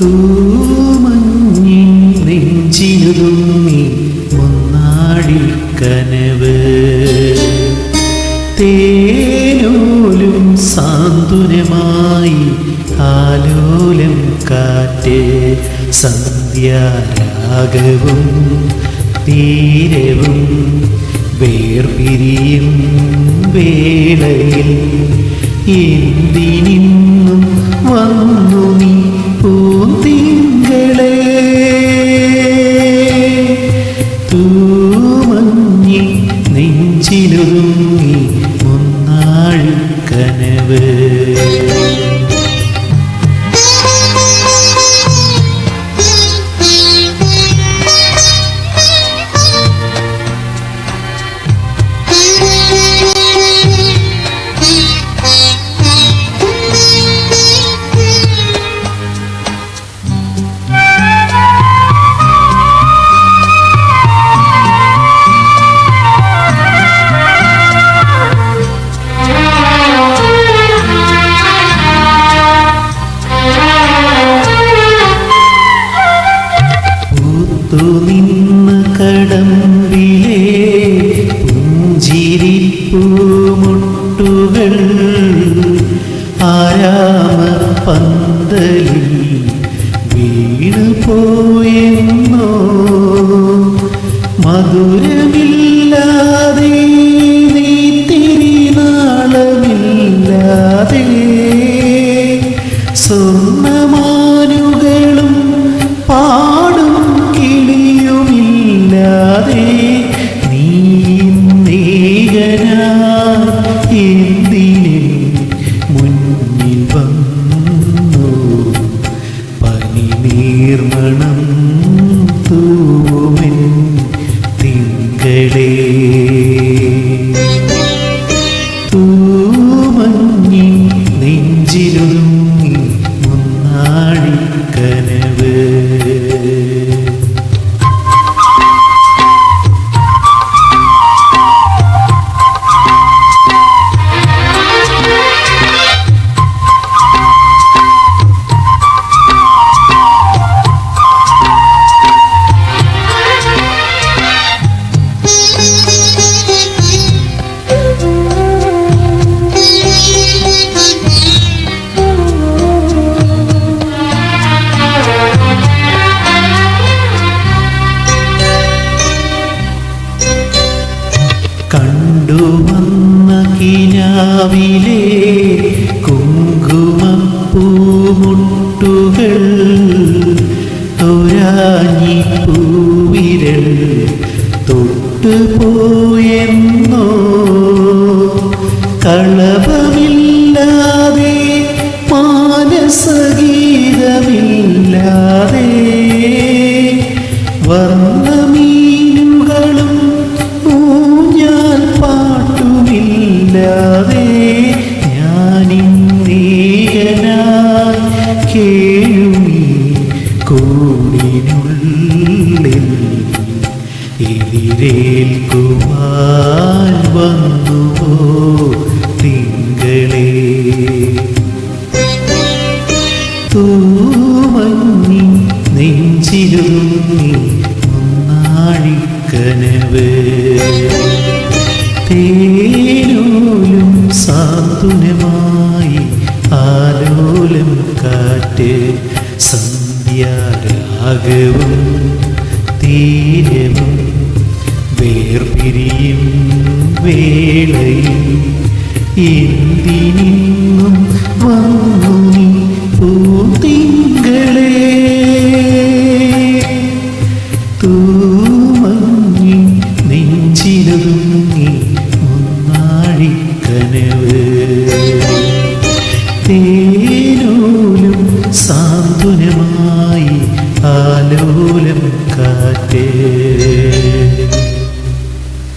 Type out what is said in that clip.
തൂമഞ്ഞി നെഞ്ചിലുതുങ്ങി മുന്നാടി കനവ്. തേനോലും സാന്ത്വനമായി ആലോലം കാറ്റ് സന്ധ്യാരാഗവും തീരവും വേർപിരിയും വേളയിൽ. എന്തിനിന്നും വന്നു നീ തൂമഞ്ഞി നെഞ്ചിലൊതുങ്ങി മുന്നാഴി പുഞ്ചിരിപ്പൂമുട്ടുകൾ ആരാമ പന്തലിൽ വീണു പോയെന്നോ? മധുരമില്ലാതെ നീ തിരിനാളമില്ലാതെ സ്വർണമാനുകളും പാടും കിളിയുമില്ലാതെ നീർമണം തൂവൻ കിനാവിലെ കുങ്കുമപ്പൂമുട്ടുകൾ പൂവിരൽ കൂടിനുള്ളിൽ എതിരേൽക്കുവാൻ വന്നുവോ തിങ്കളേ? തൂമഞ്ഞി നെഞ്ചിലൊതുങ്ങി മുന്നാഴിക്കനവ് തേനോലും സാന്ത്വനമായി ആലോലം കാറ്റ് യാരാഗവും തീരവും വേർപിരിയും വേളയിൽ എന്തിനിന്നും വന്നു നീ പൂത്തിങ്കളെ? തൂമങ്ങി സാന്ത്വനമായി ആലോലം കാറ്റേ.